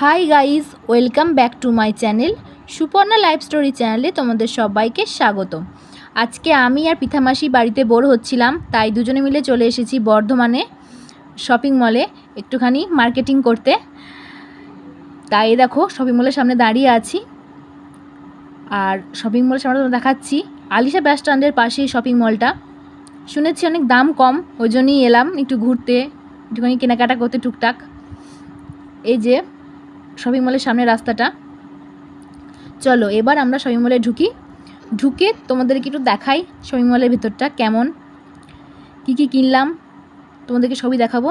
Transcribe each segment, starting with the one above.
Hi guys welcome back to my channel Suparna life story চ্যানেলে তোমাদের সবাইকে স্বাগত আজকে আমি আর পিঠামাসি বাড়িতে বোর হচ্ছিলাম, তাই দুজনে মিলে চলে এসেছি বর্ধমানে শপিং মলে একটুখানি মার্কেটিং করতে। তাই দেখো শপিং মলের সামনে দাঁড়িয়ে আছি। আর শপিং মলের সামনে তোমাদের দেখাচ্ছি, আলিশা ব্যাস স্ট্যান্ডের পাশেই শপিং মলটা শুনেছি অনেক দাম কম, ওই জন্যই এলাম একটু ঘুরতে, একটুখানি কেনাকাটা করতে টুকটাক। এই যে শপিং মলের সামনে রাস্তাটা। চলো, এবার আমরা শপিং মলে ঢুকি। ঢুকে তোমাদেরকে একটু দেখাই শপিং মলের ভিতরটা কেমন, কি কি কিনলাম, তোমাদেরকে সবই দেখাবো।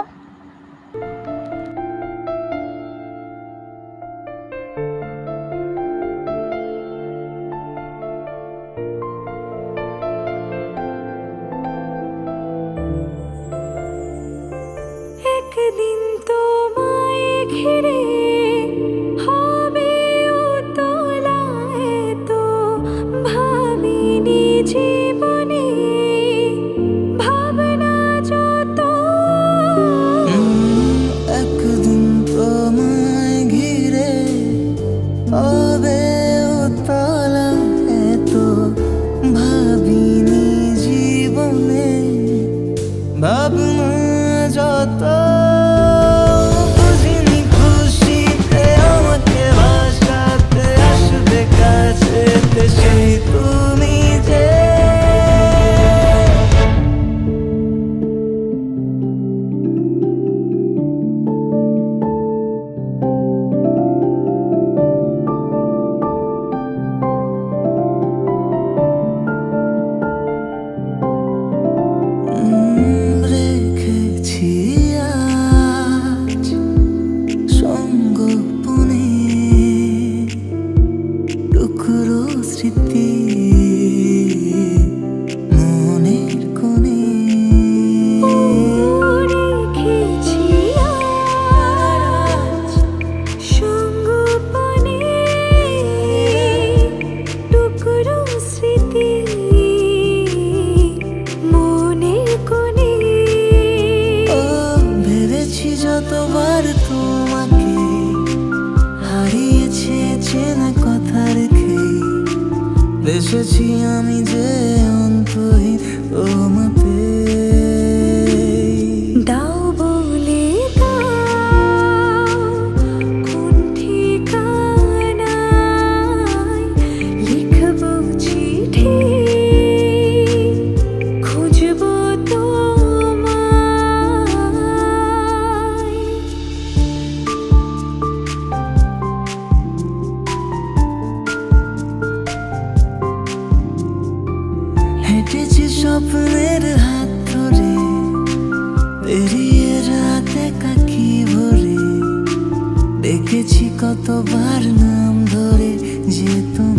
হবে উতলা বেসেছি আমি যে অন্তহীন তোমাতে হাত ধরে কাকি ভরে দেখেছি কতবার নাম ধরে যে তোমার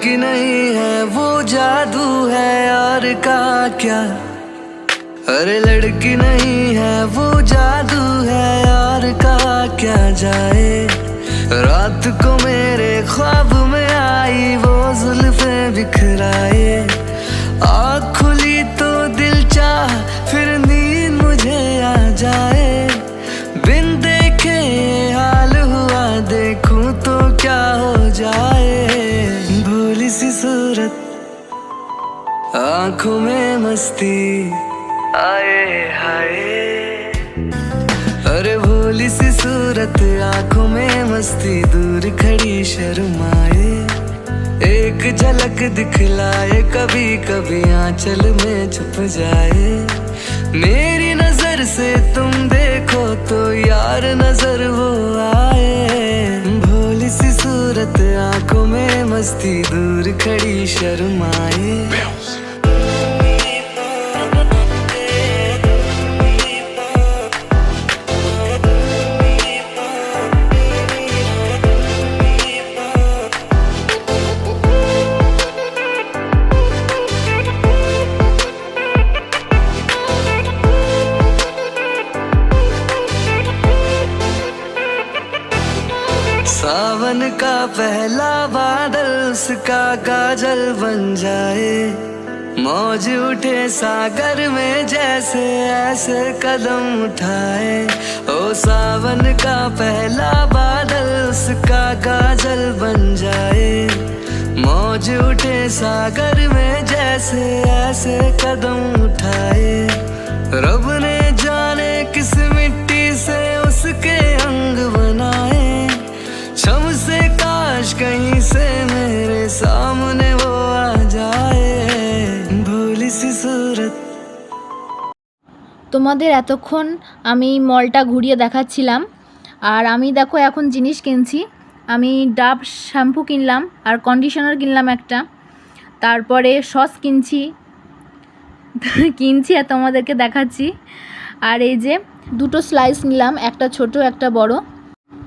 लड़की नहीं है, वो जादू है, और का क्या? अरे लड़की नहीं है, वो जादू है, और का क्या जाए? रात को मेरे ख्वाब में आई, वो जुल्फे बिखराए। आँखों में मस्ती। आए, हाय। अरे भोली सी सूरत, आँखों में मस्ती। दूर खड़ी शर्माए। एक झलक दिखलाए कभी कभी आंचल में छुप जाए। मेरी नज़र से तुम देखो तो यार नज़र वो आए। भोली सी सूरत, आँखों में मस्ती। दूर खड़ी शर्माए। सावन का पहला बादल, उसका काजल बन जाए। मौज उठे सागर में जैसे, ऐसे कदम उठाए। ओ सावन का पहला बादल, उसका काजल बन जाए। मौज उठे सागर में जैसे, ऐसे कदम उठाए। তোমাদের এতক্ষণ আমি মলটা ঘুরিয়ে দেখাচ্ছিলাম। আর আমি দেখো এখন জিনিস কিনছি। আমি ডাব শ্যাম্পু কিনলাম আর কন্ডিশনার কিনলাম একটা। তারপরে সস কিনছি। কিনছি আর তোমাদেরকে দেখাচ্ছি। আর এই যে দুটো স্লাইস নিলাম, একটা ছোট, একটা বড়।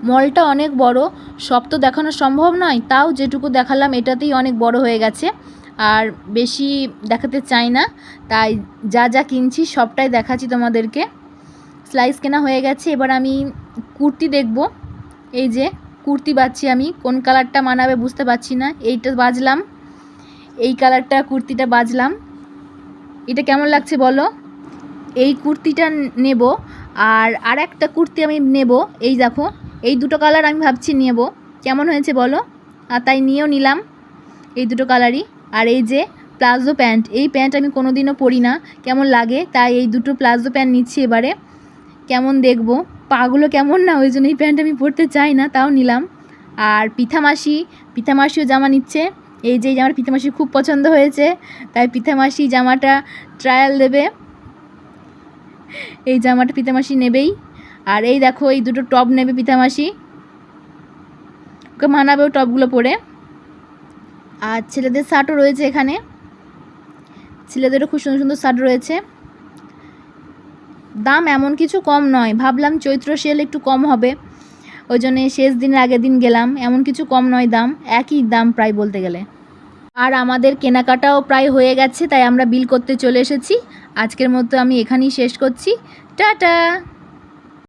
মলটা অনেক বড়, সব তো দেখানো সম্ভব নয়। তাও যেটুকু দেখালাম, এটাতেই অনেক বড় হয়ে গেছে। আর বেশি দেখাতে চাই না। তাই যা যা কিনছি সবটাই দেখাচ্ছি তোমাদেরকে। স্লাইস কেনা হয়ে গেছে। এবার আমি কুর্তি দেখব। এই যে কুর্তি বাচ্ছি আমি। কোন কালারটা মানাবে বুঝতে পারছি না। এইটা বাজলাম এই কালারটা কুর্তিটা বাজলাম এটা কেমন লাগছে বলো? এই কুর্তিটা নেব। আর আর একটা কুর্তি আমি নেব। এই দেখো, এই দুটো কালার আমি ভাবছি নেব। কেমন হয়েছে বলো? আর তাই নিয়েও নিলাম। এই দুটো কালারই। আর এই যে প্লাজো প্যান্ট, এই প্যান্ট আমি কোনো দিনও পরি না কেমন লাগে? তাই এই দুটো প্লাজো প্যান্ট নিচ্ছি এবারে। কেমন দেখব? পাগুলো কেমন না? ওই জন্য এই প্যান্ট আমি পরতে চাই না, তাও নিলাম। আর পিঠামাসি পিঠামাসিও জামা নিচ্ছে। এই যে জামার পিঠামাসি খুব পছন্দ হয়েছে, তাই পিঠামাসি জামাটা ট্রায়াল দেবে। এই জামাটা পিতামাসি নেবেই। আর এই দেখো, এই দুটো টপ নেবে পিতামাসি। ওকে মানাবেও টপগুলো পরে। আর ছেলেদের শার্টও রয়েছে এখানে। ছেলেদেরও খুব সুন্দর সুন্দর শার্ট রয়েছে। দাম এমন কিছু কম নয়। ভাবলাম চৈত্র সেল একটু কম হবে। ওই জন্যে শেষ দিনের আগের দিন গেলাম। এমন কিছু কম নয় দাম, একই দাম প্রায় বলতে গেলে। আর আমাদের কেনাকাটাও প্রায় হয়ে গেছে, তাই আমরা বিল করতে চলে এসেছি। আজকের মতো আমি এখানেই শেষ করছি। টাটা!